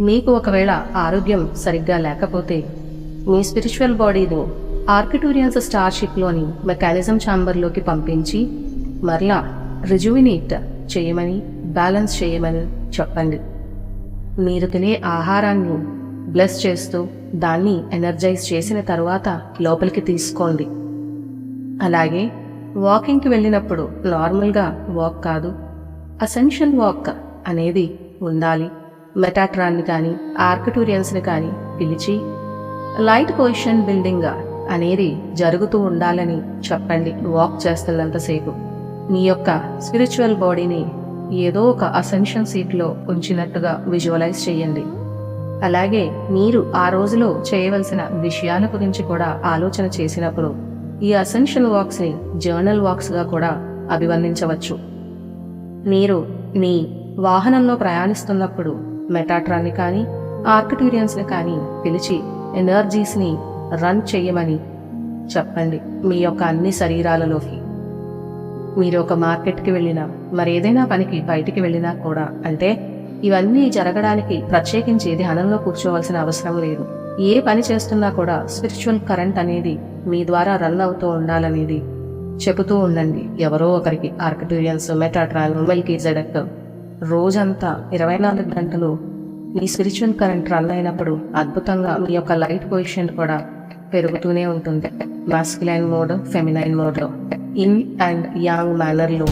మీకు ఒకవేళ ఆరోగ్యం సరిగ్గా లేకపోతే మీ స్పిరిచువల్ బాడీని ఆర్కిటూరియన్స్ స్టార్షిప్లోని మెకానిజం ఛాంబర్లోకి పంపించి మరలా రిజువినేట్ చేయమని బ్యాలెన్స్ చేయమని చెప్పండి. మీరు తినే ఆహారాన్ని బ్లెస్ చేస్తూ దాన్ని ఎనర్జైజ్ చేసిన తర్వాత లోపలికి తీసుకోండి. అలాగే వాకింగ్కి వెళ్ళినప్పుడు నార్మల్గా వాక్ కాదు అసెన్షియల్ వాక్ అనేది ఉండాలి. మెటాట్రాన్ని కానీ ఆర్కిటూరియన్స్ని కానీ పిలిచి లైట్ పొజిషన్ బిల్డింగ్ అనేది జరుగుతూ ఉండాలని చెప్పండి. వాక్ చేస్తున్నంతసేపు మీ యొక్క స్పిరిచువల్ బాడీని ఏదో ఒక అసెన్షన్ సీట్లో ఉంచినట్టుగా విజువలైజ్ చేయండి. అలాగే మీరు ఆ రోజులో చేయవలసిన విషయాల గురించి కూడా ఆలోచన చేసినప్పుడు ఈ అసెన్షియల్ వాక్స్ని జర్నల్ వాక్స్గా కూడా అభివర్ణించవచ్చు. మీరు మీ వాహనంలో ప్రయాణిస్తున్నప్పుడు మెటాట్రాన్ని కానీ ఆర్కిటూరియన్స్ని కానీ పిలిచి ఎనర్జీస్ని రన్ చేయమని చెప్పండి మీ యొక్క అన్ని శరీరాలలోకి. మీరు ఒక మార్కెట్కి వెళ్ళినా మరి ఏదైనా పనికి బయటికి వెళ్ళినా కూడా అంటే ఇవన్నీ జరగడానికి ప్రత్యేకించి ధ్యానంలో కూర్చోవలసిన అవసరం లేదు. ఏ పని చేస్తున్నా కూడా స్పిరిచువల్ కరెంట్ అనేది మీ ద్వారా రన్ అవుతూ ఉండాలనేది చెబుతూ ఉండండి. ఎవరో ఒకరికి ఆర్కిటూరియన్స్ మెటాట్రాన్ మిల్కీ జడక్ రోజంతా ఇరవై నాలుగు గంటలు మీ స్పిరిచువల్ కరెంట్ రన్ అయినప్పుడు అద్భుతంగా మీ యొక్క లైట్ పొజిషన్ కూడా పెరుగుతూనే ఉంటుంది. మాస్కులైన్ మోడ్ ఫెమినైన్ మోడ్లో ఇన్ అండ్ యాంగ్ మేనర్లో